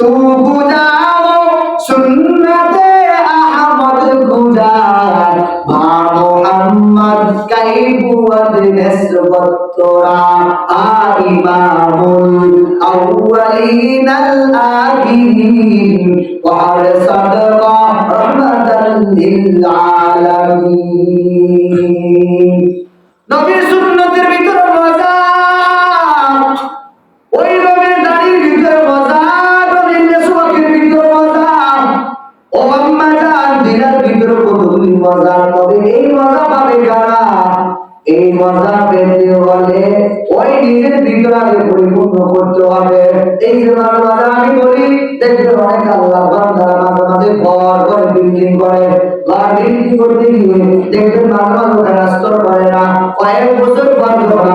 তবু যাও সুন্নতে আহমদ গুজার। ভাবো আহমদ কাইবুয়াদ নেসবত তোরা আইমামুল আউয়ালিন করে গিয়ে দেখবেন আস্তর করে না। কয়েক বছর পর যখন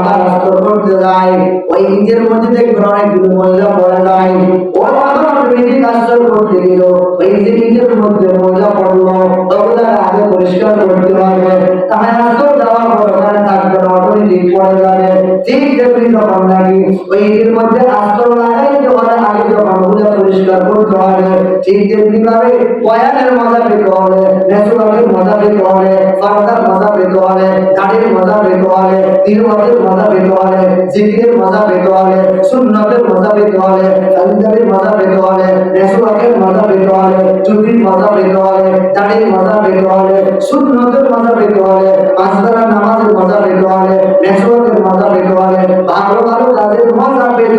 করতে যায়, ওই নিজের মধ্যে দেখবেন অনেকগুলো ময়লা পড়ে যায়। ওর আবার অটোমেটিক আস্তর করতে গেল ওই যে ইটের মধ্যে ময়লা পড়ল ওগুলো আগে পরিষ্কার করতে হবে তাহলে আস্তর দেওয়ার পর ওখানে থাকবে না অটোমেটিক পড়ে যাবে ঠিক তেমনি তখন নাকি ওই ইটের মধ্যে আস্তর লাগাই যখন আগে যখন ওগুলো পরিষ্কার করতে হবে ঠিক তেমনি ভাবে বয়ানের মজা পেতে হবে নেসুয়াকের মজা পেতে হবে ফারদার মজা পেতে হবে গাড়ির মজা পেতে হবে তিরুমতের মজা পেতে হবে জিকিরের মজা পেতে হবে সুন্নতের মজা পেতে হবে আলিদারের মজা পেতে হবে নেসুয়াকের মজা পেতে হবে চুরির মজা পেতে হবে দাড়ির মজা পেতে হবে সুন্নতের মজা পেতে হবে পাঁচবেলা নামাজের মজা পেতে হবে নেসুয়াকের মজা পেতে হবে ভালো ভালো কাজের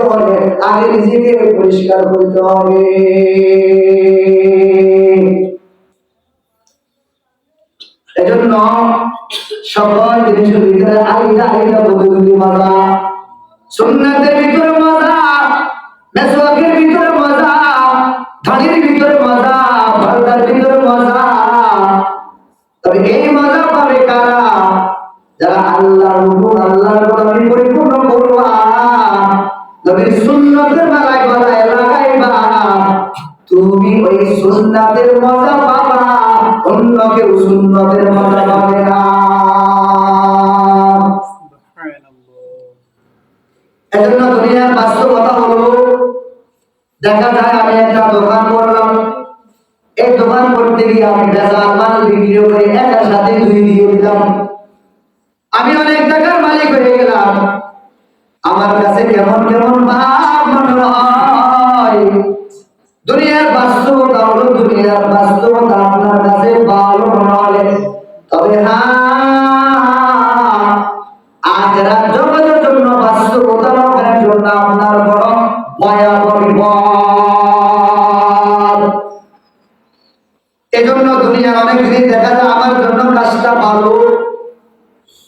হবে আগে নিজেকে পরিষ্কার করতে হবে। এজন্য সকল জিনিসের ভিতরে আলাদা আলাদা পদ্ধতি মজা সুন্নাতের ভিতরে মজা মেসওয়াকের ভিতরে ধানির ভিতরে মজা ভারতার ভিতরে মজা। তবে এই মজা পাবে কারা? যারা আল্লাহর হুকুম আল্লাহর গোলামি পরিপূর্ণ করবা। নবীর সুন্নতের বেলায় গলায় লাগাইবা। তুমি ওই সুন্নাতের মজা পাবা অন্য কেউ সুন্নতের মজা পাবে না। এজন্য দুনিয়ার বাস্তবতা হলো দেখা যায় আমি একটা দোকান করলাম। এই দোকান করতে গিয়ে আমি বেজাল মাল বিক্রি করে একার সাথে দুই দিয়ে দিলাম। আমি অনেক টাকার মালিক হয়ে গেলাম। আমার কাছে কেমন কেমন ভাব মনে হয়। দুনিয়ার বাস্তবতা হলো দুনিয়ার বাস্তবতা।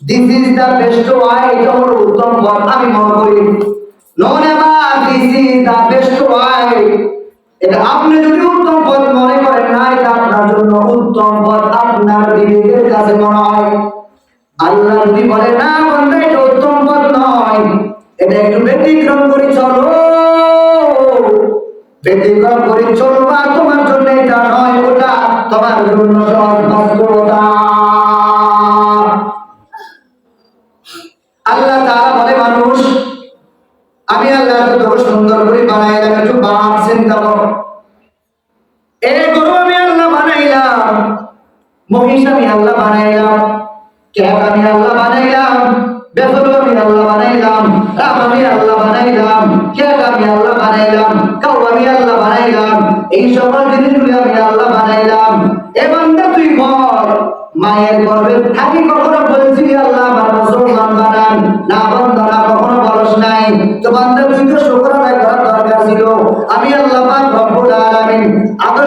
This is the best way এটা হলো উত্তম পথ আমি মনে করি no never this is the best way এটা আপনি যদি উত্তম পথ মনে করেন না, এটা আপনার জন্য উত্তম পথ আপনার বিবেকের কাছে মনে হয়। আল্লাহ যদি বলে, না বন্ধু, এটা উত্তম পথ নয়। এটা একটু ব্যতিক্রম করে চলো। ব্যতিক্রম করে চলবা, তোমার জন্য এটা নয়, ওটা তোমার জন্য সহজ বাস্তবতা মহিষ আমি আল্লাহ বানাইলাম আমি আল্লাহ বানাইলাম বেফলো আমি আল্লাহ বানাইলাম, রাম আমি আল্লাহ বানাইলাম আমি আল্লাহ বানাইলাম, কাউ আমি আল্লাহ বানাইলাম, এই সকল আমি আল্লাহ বানাইলাম। এ বান্দা তুই বল মায়ের গর্ভে থাকি কখনো বলছি আল্লাহ আমার মুসলমান বানান। না বান্দা, না কখনো বলস নাই। তো বান্দা, তুই তো শুকর করার দরকার ছিল। আমি আল্লাহ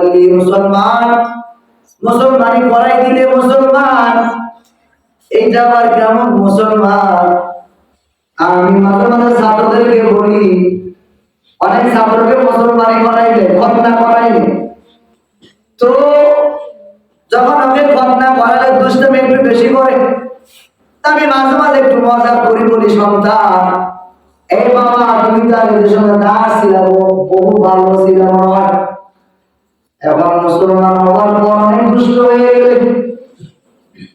পারলে মুসলমান? মুসলমানি করাই দিলে মুসলমান। এইটা আবার কেমন মুসলমান? আমি মাঝে মাঝে ছাত্রদেরকে বলি, অনেক ছাত্রকে মুসলমানি করাইলে খতনা করাইলে তো যখন ওকে খতনা করালে দুষ্টমি একটু বেশি করে আমি মাঝে মাঝে একটু মজা করি বলি, সন্তান। এই বাবা, তুমি তো আগে যে সময় দাস ছিলাম বহু ভালো ছিলাম আমার এখন মুসলমান হওয়ার পর অনেক দুষ্ট হয়ে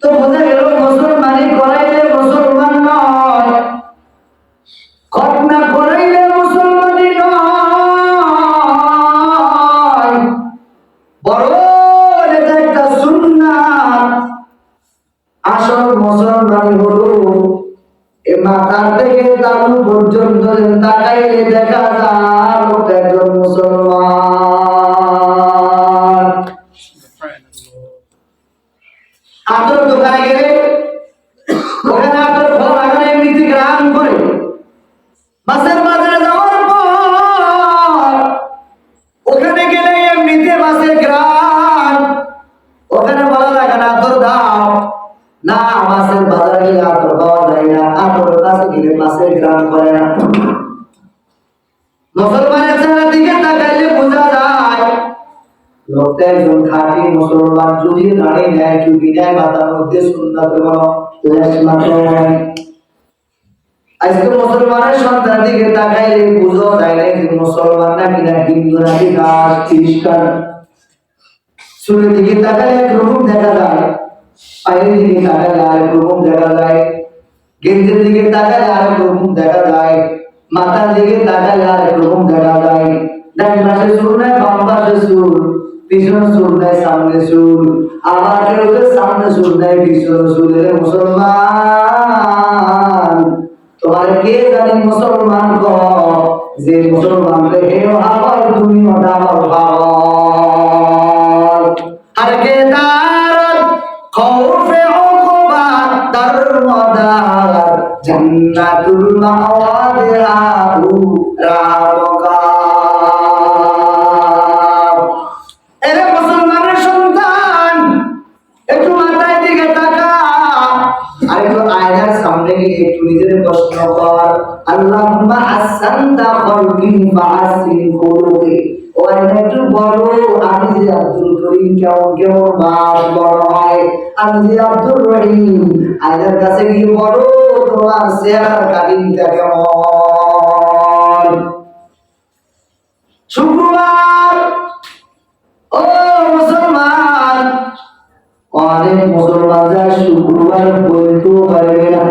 তো বোঝা গেল মুসলমানি করাইলে মুসলমান নয়। ঘটনা করাইলে নয়। বড় এটা একটা সুন্নাত। আসল মুসলমানি হলো, এ মাথার থেকে তালু পর্যন্ত তাকাইলে দেখা একজন খাঁটি মুসলমান যদি দাঁড়িয়ে নেয় টুপি নেয় মাথার মধ্যে সুন্নাত কোনো লেশ মাত্র নাই? আজকে মুসলমানের সন্তান দিকে তাকাইলে বুঝো যায় না যে মুসলমান না হিন্দু নাকি দাস খ্রিস্টান? চুলের দিকে তাকালে একরকম দেখা যায়, পায়ের দিকে তাকালে আরেক রকম দেখা যায় গেঞ্জের দিকে তাকালে আরেক রকম দেখা যায় মাথার দিকে তাকালে আরেক রকম দেখা যায়। ডান পাশে চুল নাই বাম পাশে চুল পিছনে চুল নাই, সামনে চুল। আবার কেউ সামনে চুল নাই, পিছনে এরে মুসলমান, তোমার কে জানি মুসলমান ক যে মুসলমান হে আবার তুমি ভাব আর কে খৌফে উকুবা তার মদার জান্নাতুল রাবকা শুক্রবার ও মুসলমান অনেক শুক্রবার বলতেও পারবে না।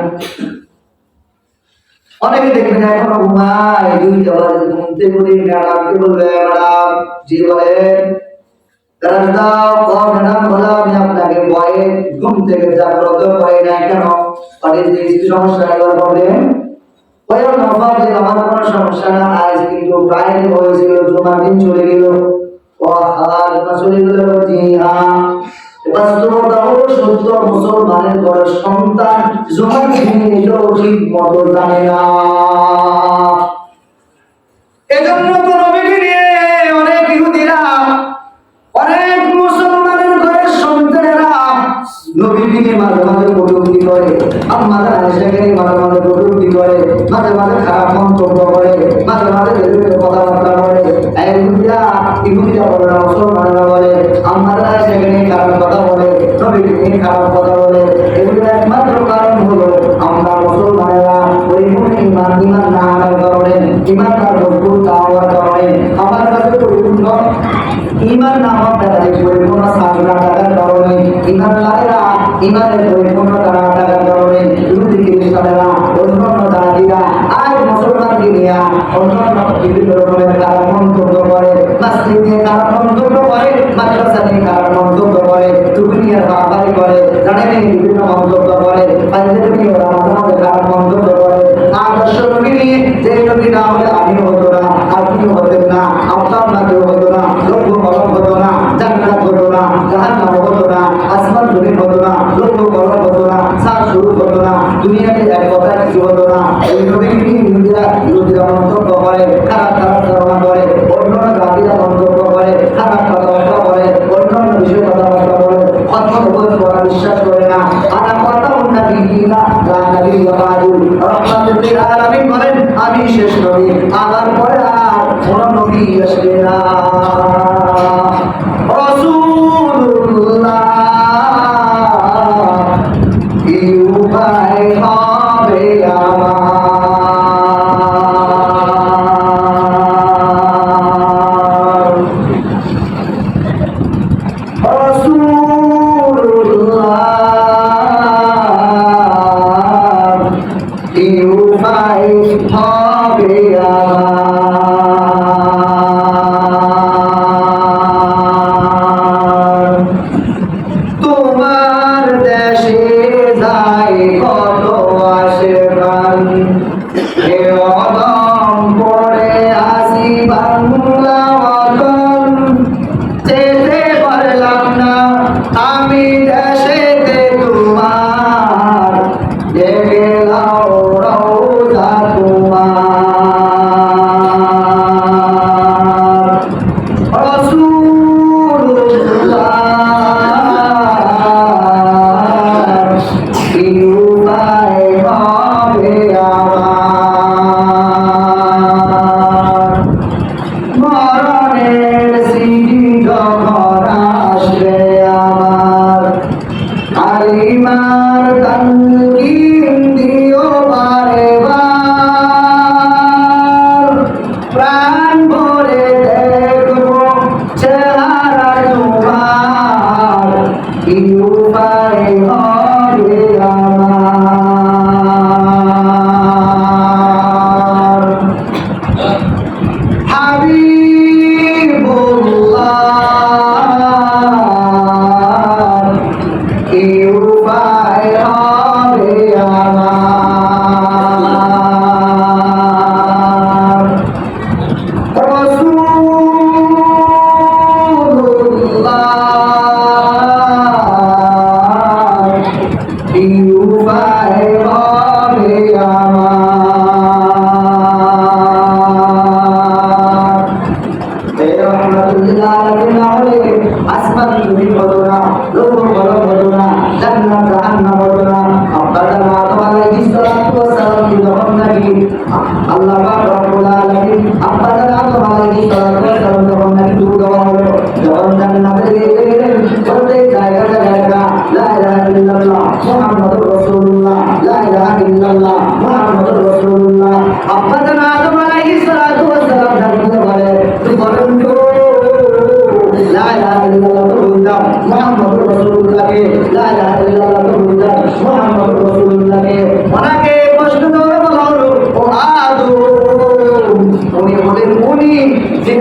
অনেকে দেখবেন এখনও ঘুমায় দুইটা বাজে ঘুমতে করে ম্যাডামকে বলবে, ম্যাডাম, জি বলেন। দাও ম্যাডাম, বলো, আমি আপনাকে ঘুম থেকে জাগ্রত করে নাই কেন? দিস সমস্যা এবার বললেন ওই নবাব যে, আমার কোনো সমস্যা না, আজ কিন্তু ফ্রাইডে হয়েছিল দিন চলে গেল। ও চলে গেল, জি হ্যাঁ। মুসলমানের ঘরের সন্তান অনেক ইহুদিরা অনেক মুসলমানের ঘরের সন্তানেরা নবীকে নিয়ে মাঝে মাঝে কটূক্তি নিয়ে খারাপ কথা বলে এগুলোর একমাত্র কারণ হলো আমরা মুসলমানেরা ওই ইমান ইমান না আনার কারণে ইমান তার মজবুত না হওয়ার কারণে আমার কাছে পরিপূর্ণ ইমান নামক দ্বারা পরিপূর্ণ সাধনা থাকার কারণে, ইমান লাদেরা ইমানের পরিপূর্ণতা না থাকার কারণে ইহুদি খ্রিস্টানেরা অন্যান্য জাতিরা আজ মুসলমানকে নিয়ে অন্যান্য বিভিন্ন রকমের খারাপ মন্তব্য করে নিয়ে খারাপ মন্তব্য করে মাদ্রাসা নিয়ে খারাপ করে গানে নিয়ে বিভিন্ন মন্তব্য করে মন্তব্য করে। আদর্শ নিয়ে যে নবী না হলে আমি হতো না আপনি হতেন না, আপনার না কেউ হতো না লক্ষ কলম হতো না হতো না জাহান্নাম হতো না, আসমান হতো না লক্ষ কলম হতো না, সার শুরু হতো না, দুনিয়াতে এক কথা কিছু হতো না আলামিন বলেন আমি শেষ নবী আমার পরে আর কোন নবী আসবে না। 嗯。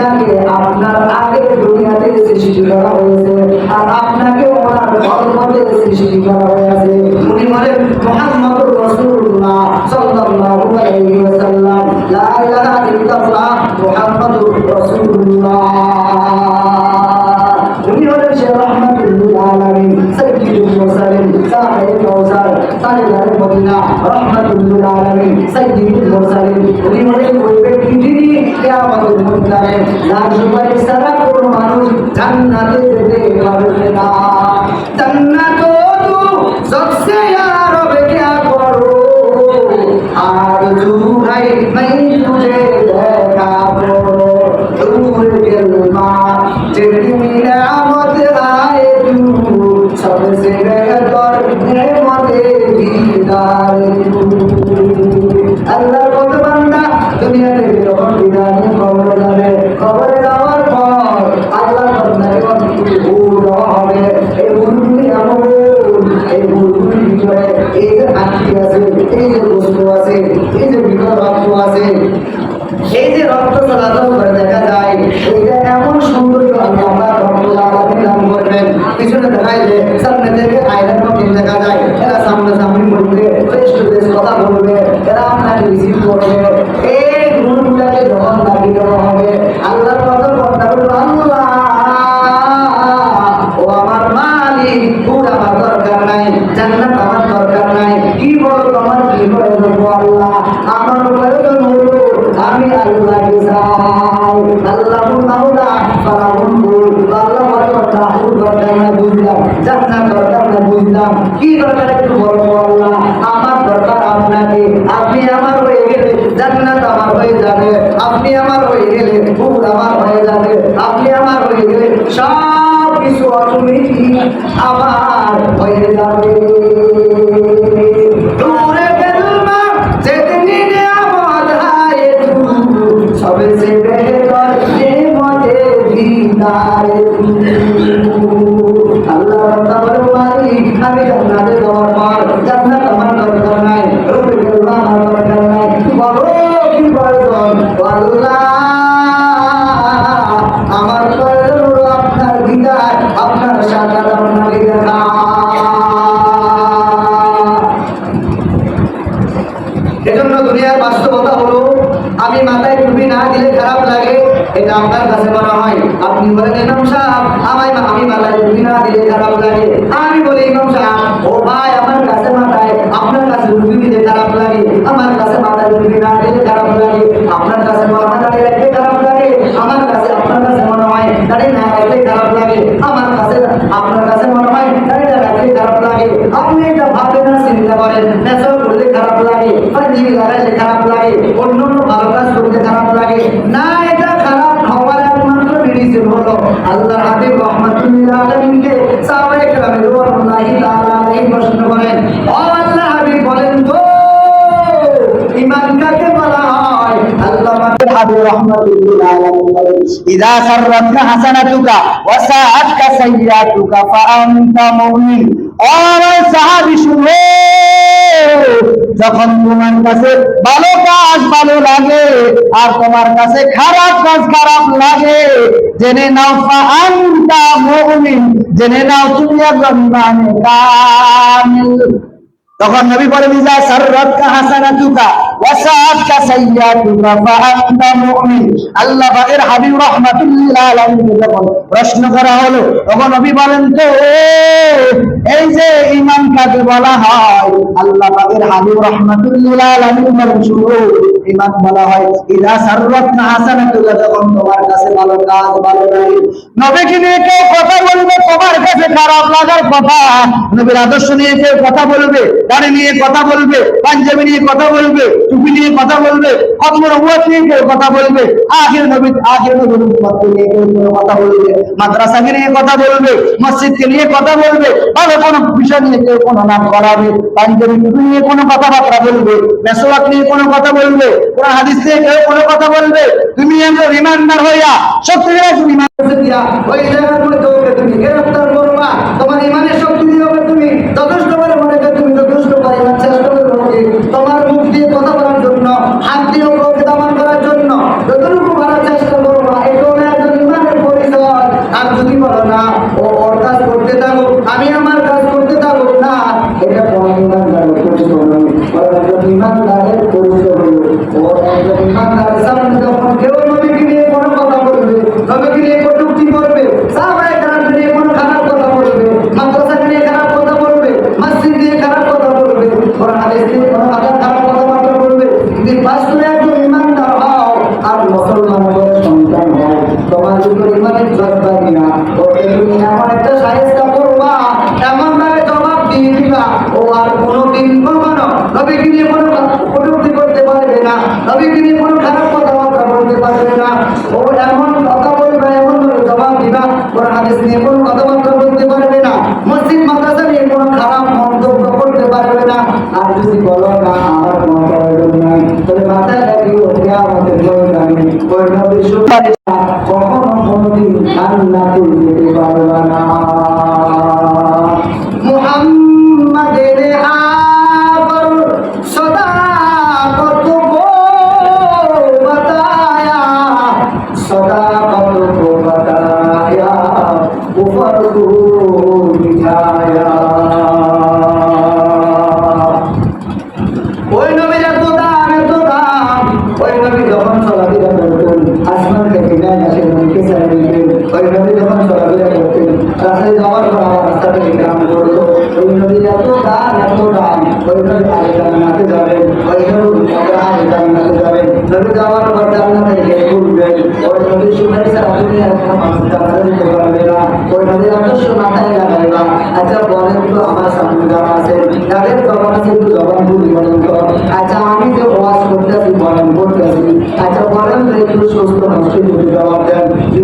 ওনাকে আপনার আগের দুনিয়াতে সৃষ্টি করা হয়েছে আর আপনাকে ওনার ধর্মতে সৃষ্টি করা হয়েছে। উনি বলেন মোহাম্মদ রসুল্লাহ সাল্লাল্লাহু আলাইহি ওয়াসাল্লাম। লা ইলাহা ইল্লাল্লাহ মুহাম্মাদুর রাসূলুল্লাহ। উনি হলেন সে রহমাতুল আলামিন, সাইয়্যিদুল মুরসালিন, সাহেব কাউসার সাহেব মদিনা রহমাতুল আলামিন, সাইয়্যিদুল মুরসালিন। উনি হলেন ওই ব্যক্তি যিনি কেয়ামতের ময়দানে তার সুপারিশ ছাড়া কোনো মানুষ জান্নাতে যেতে পারবে না জান্নাত তো সবসে আর অপেক্ষা করো আর জুহাই নাই তুলে দেখা করো দূর গেল মা যেদিন আমত আয় তু সবসে Haydi. Sen কি দরকার একটু বলব আল্লাহ? আমার দরকার আপনাকে। আপনি আমার হয়ে গেলে জান্নাত আমার হয়ে যাবে। আপনি আমার হয়ে গেলে ভুল আমার হয়ে যাবে। আপনি আমার হয়ে গেলে সব কিছু অটোমেটিক আমার হয়ে যাবে। আল্লাহ আপনার কাছে মনে হয়, আপনি বলেন ইমাম সাহেব আমায় আমি মাথায় টুপি না দিলে খারাপ লাগে আমি বলি ইমাম সাহেব ও ভাই, আমার কাছে মাথায়, আপনার কাছে টুপি দিলে খারাপ লাগে আমার কাছে মাথায় টুপি না দিলে খারাপ লাগে আপনার কাছে মাথা দাঁড়িয়ে খারাপ লাগে আমার কাছে, আপনার কাছে মনে হয় দাঁড়িয়ে না রাখলে খারাপ লাগে আমার কাছে, আপনার কাছে মনে হয় দাঁড়িয়ে রাখলে খারাপ লাগে আপনি এটা ভাববেন না, চিন্তা করেন। নেশা করলে খারাপ লাগে। পাঞ্জিবি লাগাইলে খারাপ লাগে। অন্য অন্য ভালো কাজ করতে খারাপ ইযা সাররাতকা হাসানাতুকা ওয়া সাআতকা সাইয়্যাতুকা ফাআনতা মুমিন। ও আমার সাহাবী, শুনো, যখন তোমার কাছে ভালো কাজ ভালো লাগে আর তোমার কাছে খারাপ কাজ খারাপ লাগে, জেনে নাও ফাআনতা মুমিন, জেনে নাও তুমি একজন ইমানে কামিল তখন নবী বলেন ইজা সাররাতকা হাসানাতুকা সাআতকা সাইয়্যাতুকা ফাআনতা মুমিন। আল্লাহ হাবিব যখন প্রশ্ন করা হলো, তখন নবী বলেন, তো এই যে ঈমান কাকে বলা হয়, আল্লাহ পাকের হাবিব রাহমাতুল্লাহ আলাইহি বলেন ঈমান বলা হয় সাররাতকা হাসানাতুকা যখন তোমার কাছে ভালো কাজ, ভালো লাগে নবীকে নিয়ে কেউ কথা বলবে, তোমার কাছে খারাপ লাগার কথা। নবীর আদর্শ নিয়ে কেউ কথা বলবে, দাড়ি নিয়ে কথা বলবে, পাঞ্জাবি নিয়ে কথা বলবে টুপি নিয়ে কথা বলবে খতমের উম্মত নিয়ে কেউ কথা বলবে? আখির নবী আখির নবীর নিয়ে কেউ কথা বলবে। মাদ্রাসাকে নিয়ে কথা বলবে, মসজিদকে নিয়ে কথা বলবে, ভালো কোনো বিষয় নিয়ে কেউ কোনো নাম করাবে পাঞ্জাবি টুপি নিয়ে কোনো কথাবার্তা বলবে মেসোয়াক নিয়ে কোনো কথা বলবে, কোন হাদিস নিয়ে কেউ কোনো কথা বলবে। তুমি একজন রিমান্ডার হইয়া একজন ইমান কাছে দিয়া ওই জায়গার মধ্যে তুমি গ্রেফতার করবা, তোমার ইমানের শক্তি দিয়ে Deixa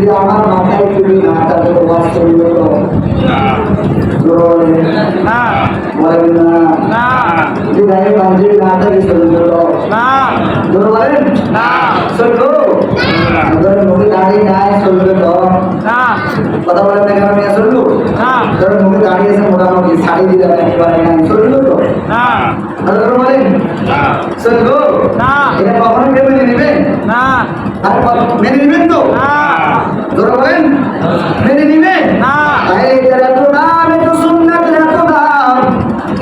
যদি আমার মাথায় চুরি না। থাকে ওয়াজ করবে তো জোরে বলেন। বলেন না। যদি গায়ে না থাকে চলবে তো জোরে বলেন চলবো ধরেন মুখে দাঁড়িয়ে গায়ে চলবে তো কথা বলেন না। কেন নিয়ে চলবো ধরেন মুখে দাঁড়িয়ে মোটামুটি শাড়ি দিলে একেবারে নাই চলবো তো কথা বলেন চলবো এটা কখনো মেনে নেবেন আর মেনে নেবেন তো মেনে নিবে?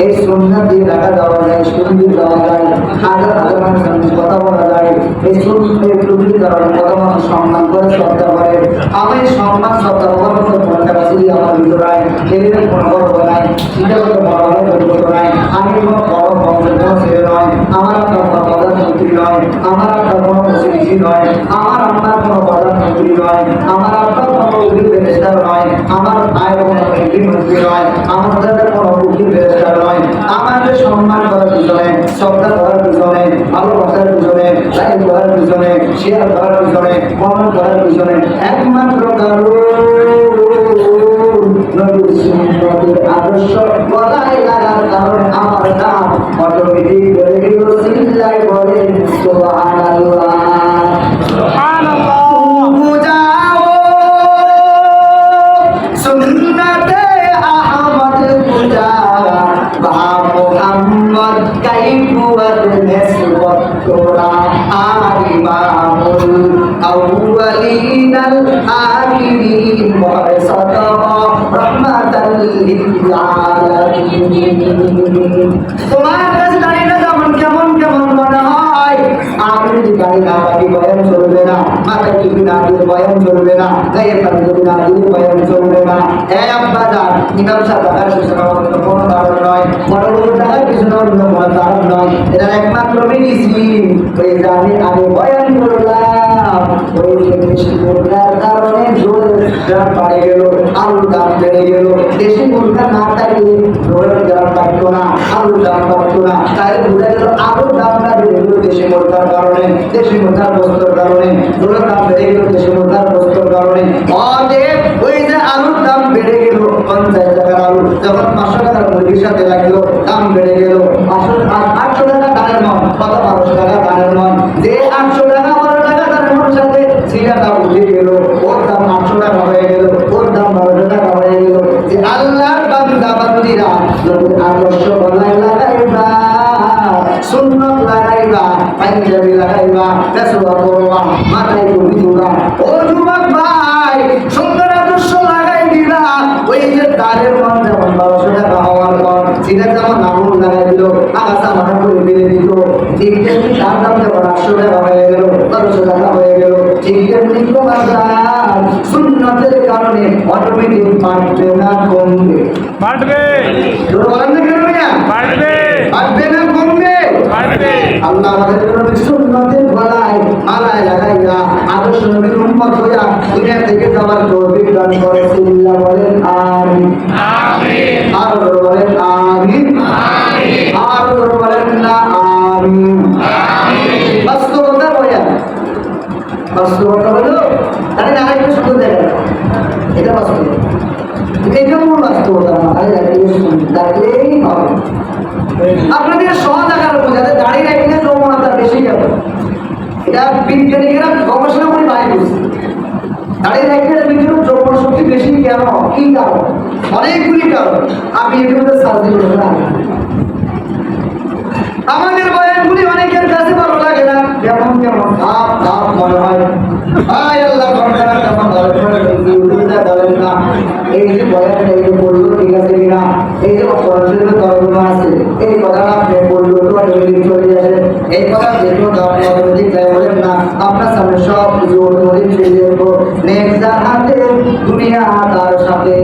এই সুন্নাত দিয়ে টাকা দেওয়া যায় সুন্দর দেওয়া যায় হাজার হাজার মানুষের সঙ্গে কথা বলা যায় এই সুন্দর টুকরির কারণে কত মানুষ সম্মান করে শ্রদ্ধা করে আমি সম্মান শ্রদ্ধা কখনো কোনো টাকা চুরি আমার ভিতর নাই ছেলেদের কোনো গর্ব নাই চিন্তা করতে বড় বড় নাই আমি কোনো বড় বংশের কোনো ছেলে নয় আমার কোনো প্রধানমন্ত্রী নয়, আমার আপনার কোনো প্রতিনিধি নয়, আমার আপনার কোনো প্রধানমন্ত্রী নয়, আমার আপনার কোনো উকিল বেরেস্টার নয়, আমার ভাইয়ের কোনো উকিল মন্ত্রী নয় আমাদের কোনো উকিল বেরেস্টার নয় আমাদের সম্মান করার পিছনে, শ্রদ্ধা করার পিছনে, ভালোবাসার পিছনে লাইক করার পিছনে, শেয়ার করার পিছনে কমেন্ট করার পিছনে, একমাত্র কারণ আদর্শ বজায় লাগার কারণ আমার নাম অটোমেটিক তোমার কাছে দাঁড়িয়ে যেমন কেমন কেমন মনে হয়? আপনি যদি গাড়ি না রাখি বয়ান চলবে না, মাথায় টুপি না দিয়ে বয়ান চলবে না, গায়ে পানি যদি না দিয়ে বয়ান চলবে না, এ আব্বা একমাত্র আমি বয়ান করলাম। আলুর দাম বেড়ে গেল দাম বেড়ে গেল পাঁচশো আটশো টাকা দানের মন কত বারোশো টাকা দানের মন যে আটশো টাকা বারো টাকা দানের মন সাথে সিগাটা উঠে গেল ওর দাম আটশো টাকা হয়ে গেল ওর দাম বারোশো টাকা হয়ে গেল যে আল্লাহর বান্দিরা নবীর আদর্শ বলাই লাগাইবা, সুন্নত লাগাইবা, পাঞ্জাবি লাগাইবা পেশোয়া করবা মাথায় টুপি দিবা ও যুবক ভাই, সুন্দর আদর্শ লাগাই দিলা। কারণে অটোমেটিক বাড়বে না কমবে। বাড়বে বলেন বাড়বে বাড়বে না কমবে বাড়বে আল্লাহ আমাদের জন্য সুন্নতের গলায় মালায় লাগাইয়া আদর্শ নবীর উম্মত হইয়া দুনিয়া থেকে যাওয়ার তৌফিক দান করে সিল্লা বলেন আমিন আমিন আর বলেন আমিন আর বলেন না আমিন বাস্তবতা বয়া বাস্তবতা হলো তাহলে একটু শুধু দেখেন এটা বাস্তবতা এটা কোনো বাস্তবতা না আপনাদের সহজ আকার বোঝাতে দাঁড়িয়ে রাখলে যৌবনতা বেশি গেল এটা বিজ্ঞানীরা গবেষণা করে বাইরে করছে দাঁড়িয়ে রাখলে ভিতরে যৌবন শক্তি বেশি কেন? কি কারণ? অনেকগুলি কারণ। আপনি এগুলোতে সার্চ করবেন আমাদের বয়ানগুলি অনেকের কাছে ভালো লাগে না। কেমন কেমন ধাপ ধাপ মনে হয়। আল্লাহ কেমন না। এই যে বয়ান এই বলল ঠিক আছে কিনা? এই যে পড়াশোনার তরগুলো আছে, এই কথাটা আপনি বলল তো অটোমেটিক চলে আসে। এই কথা যেগুলো আপনি অটোমেটিক তাই বলেন না, আপনার সামনে সব কিছু অটোমেটিক চলে যাব নেক্সট হাতে দুনিয়া তার সাথে।